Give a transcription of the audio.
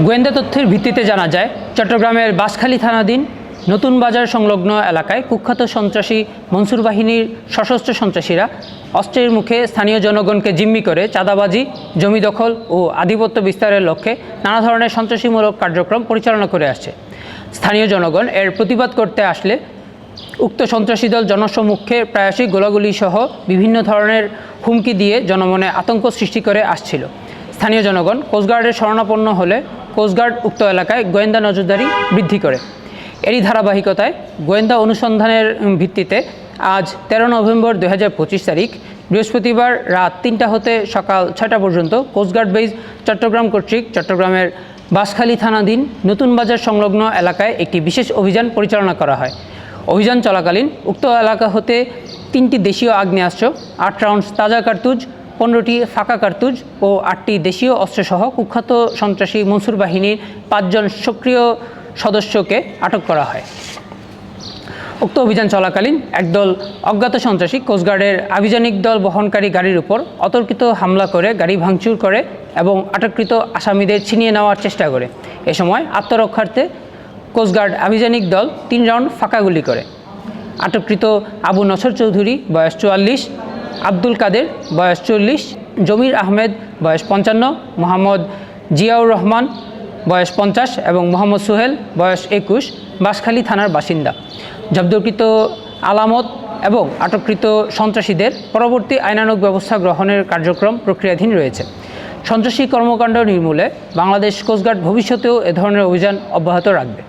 গোয়েন্দা তথ্যের ভিত্তিতে জানা যায়, চট্টগ্রামের বাসখালী থানাধীন নতুন বাজার সংলগ্ন এলাকায় কুখ্যাত সন্ত্রাসী মনসুর বাহিনীর সশস্ত্র সন্ত্রাসীরা অস্ত্রের মুখে স্থানীয় জনগণকে জিম্মি করে চাঁদাবাজি, জমি দখল ও আধিপত্য বিস্তারের লক্ষ্যে নানা ধরনের সন্ত্রাসীমূলক কার্যক্রম পরিচালনা করে আসছে। স্থানীয় জনগণ এর প্রতিবাদ করতে আসলে উক্ত সন্ত্রাসী দল জনসম্মুখে প্রায়শই গোলাগুলি সহ বিভিন্ন ধরনের হুমকি দিয়ে জনমনে আতঙ্ক সৃষ্টি করে আসছিল। স্থানীয় জনগণ কোস্টগার্ডের শরণাপন্ন হলে কোস্টগার্ড উক্ত এলাকায় গোয়েন্দা নজরদারি বৃদ্ধি করে। এরই ধারাবাহিকতায় গোয়েন্দা অনুসন্ধানের ভিত্তিতে আজ তেরো নভেম্বর দু হাজার পঁচিশ তারিখ বৃহস্পতিবার রাত তিনটা হতে সকাল ছয়টা পর্যন্ত কোস্টগার্ড বেজ চট্টগ্রাম কর্তৃক চট্টগ্রামের বাঁশখালী থানাধীন নতুন বাজার সংলগ্ন এলাকায় একটি বিশেষ অভিযান পরিচালনা করা হয়। অভিযান চলাকালীন উক্ত এলাকা হতে তিনটি দেশীয় আগ্নেয়াস্ত্র, আট রাউন্ডস তাজা কার্তুজ পনেরোটি ফাঁকা কার্তুজ ও আটটি দেশীয় অস্ত্রসহ কুখ্যাত সন্ত্রাসী মনসুর বাহিনীর পাঁচজন সক্রিয় সদস্যকে আটক করা হয়। উক্ত অভিযান চলাকালীন একদল অজ্ঞাত সন্ত্রাসী কোস্টগার্ডের আভিযানিক দল বহনকারী গাড়ির উপর অতর্কিত হামলা করে, গাড়ি ভাঙচুর করে এবং আটককৃত আসামিদের ছিনিয়ে নেওয়ার চেষ্টা করে। এ সময় আত্মরক্ষার্থে কোস্টগার্ড আভিযানিক দল তিন রাউন্ড ফাঁকা গুলি করে। আটককৃত আবু নসর চৌধুরী, বয়স চুয়াল্লিশ আব্দুল কাদের, বয়স চল্লিশ, জমির আহমেদ, বয়স পঞ্চান্ন, মোহাম্মদ জিয়াউর রহমান, বয়স পঞ্চাশ এবং মোহাম্মদ সোহেল, বয়স একুশ, বাঁশখালী থানার বাসিন্দা। জব্দকৃত আলামত এবং আটককৃত সন্ত্রাসীদের পরবর্তী আইনানুগ ব্যবস্থা গ্রহণের কার্যক্রম প্রক্রিয়াধীন রয়েছে। সন্ত্রাসী কর্মকাণ্ড নির্মূলে বাংলাদেশ কোস্টগার্ড ভবিষ্যতেও এ ধরনের অভিযান অব্যাহত রাখবে।